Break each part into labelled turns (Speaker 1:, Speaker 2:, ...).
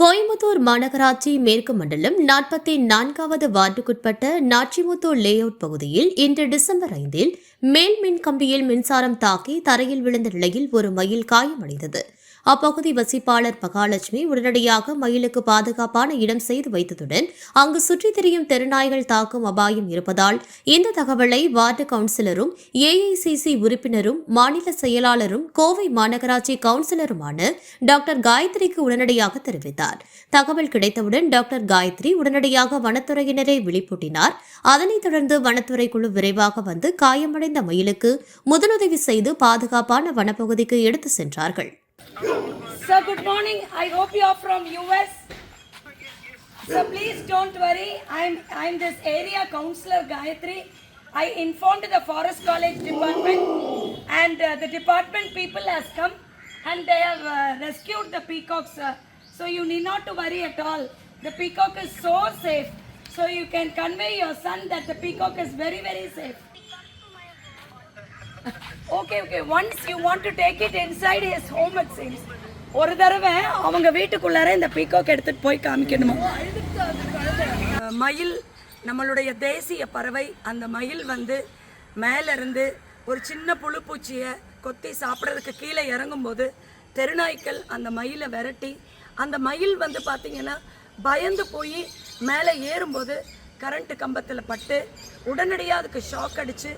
Speaker 1: கோயம்புத்தூர் மாநகராட்சி மேற்கு மண்டலம் நாற்பத்தி நான்காவது வார்டுக்குட்பட்ட நாச்சிமுத்தூர் லேஅவுட் பகுதியில் இன்று டிசம்பர் ஐந்தில் மேல் மின் கம்பியில் மின்சாரம் தாக்கி தரையில் விழுந்த நிலையில் ஒரு மயில் காயமடைந்தது. அப்பகுதி வசிப்பாளர் மகாலட்சுமி உடனடியாக மயிலுக்கு பாதுகாப்பான இடம் செய்து வைத்ததுடன் அங்கு சுற்றித் திரியும் தெருநாய்கள் தாக்கும் அபாயம் இருப்பதால் இந்த தகவலை வார்டு கவுன்சிலரும் ஏஐசிசி உறுப்பினரும் மாநில செயலாளரும் கோவை மாநகராட்சி கவுன்சிலருமான டாக்டர் காயத்ரிக்கு உடனடியாக தெரிவித்தார். தகவல் கிடைத்தவுடன் டாக்டர் காயத்ரி உடனடியாக வனத்துறையினரை விழிப்பூட்டினார். அதனைத் தொடர்ந்து வனத்துறை குழு விரைவாக வந்து காயமடைந்த மயிலுக்கு முதலுதவி செய்து பாதுகாப்பான வனப்பகுதிக்கு எடுத்து சென்றார்கள்.
Speaker 2: Sir, good morning. I hope you are from US. So please don't worry. I'm I'm this area councillor Gayatri. I informed the Forest College department, and uh, the department people has come, and they have uh, rescued the peacock, sir. So you need not to worry at all. The peacock is so safe. So you can convey your son that the peacock is very very safe. okay, okay. Once you want to take it inside his home, it seems. ஒரு தடவை அவங்க வீட்டுக்குள்ளார இந்த peacock எடுத்துட்டு போய் காமிக்கணுமா? மயில் நம்மளுடைய தேசிய பறவை அந்த மயில் வந்து மேலேருந்து ஒரு சின்ன புழுப்பூச்சியை கொத்தி சாப்பிட்றதுக்கு கீழே இறங்கும்போது தெருநாய்க்கள் அந்த மயிலை விரட்டி அந்த மயில் வந்து பார்த்திங்கன்னா பயந்து போய் மேலே ஏறும்போது கரண்ட்டு கம்பத்தில் பட்டு உடனடியாக அதுக்கு ஷாக் அடித்து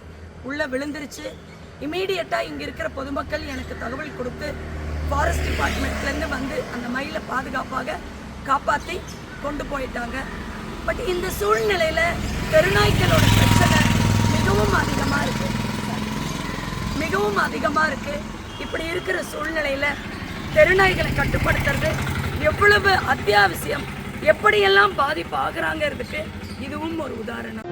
Speaker 2: உள்ளே விழுந்துருச்சு. இமீடியட்டாக இங்கே இருக்கிற பொதுமக்கள் எனக்கு தகவல் கொடுத்து ஃபாரஸ்ட் டிபார்ட்மெண்ட்லேருந்து வந்து அந்த மயிலை பாதுகாப்பாக காப்பாற்றி கொண்டு போயிட்டாங்க. பட் இந்த சூழ்நிலையில் தெருநாய்க்களோட பிரச்சனை மிகவும் அதிகமாக இருக்குது மிகவும் அதிகமாக இருக்குது இப்படி இருக்கிற சூழ்நிலையில் தெருநாய்களை கட்டுப்படுத்துறது எவ்வளவு அத்தியாவசியம் எப்படியெல்லாம் பாதிப்பு ஆகுறாங்கிறதுக்கு இதுவும் ஒரு உதாரணம்.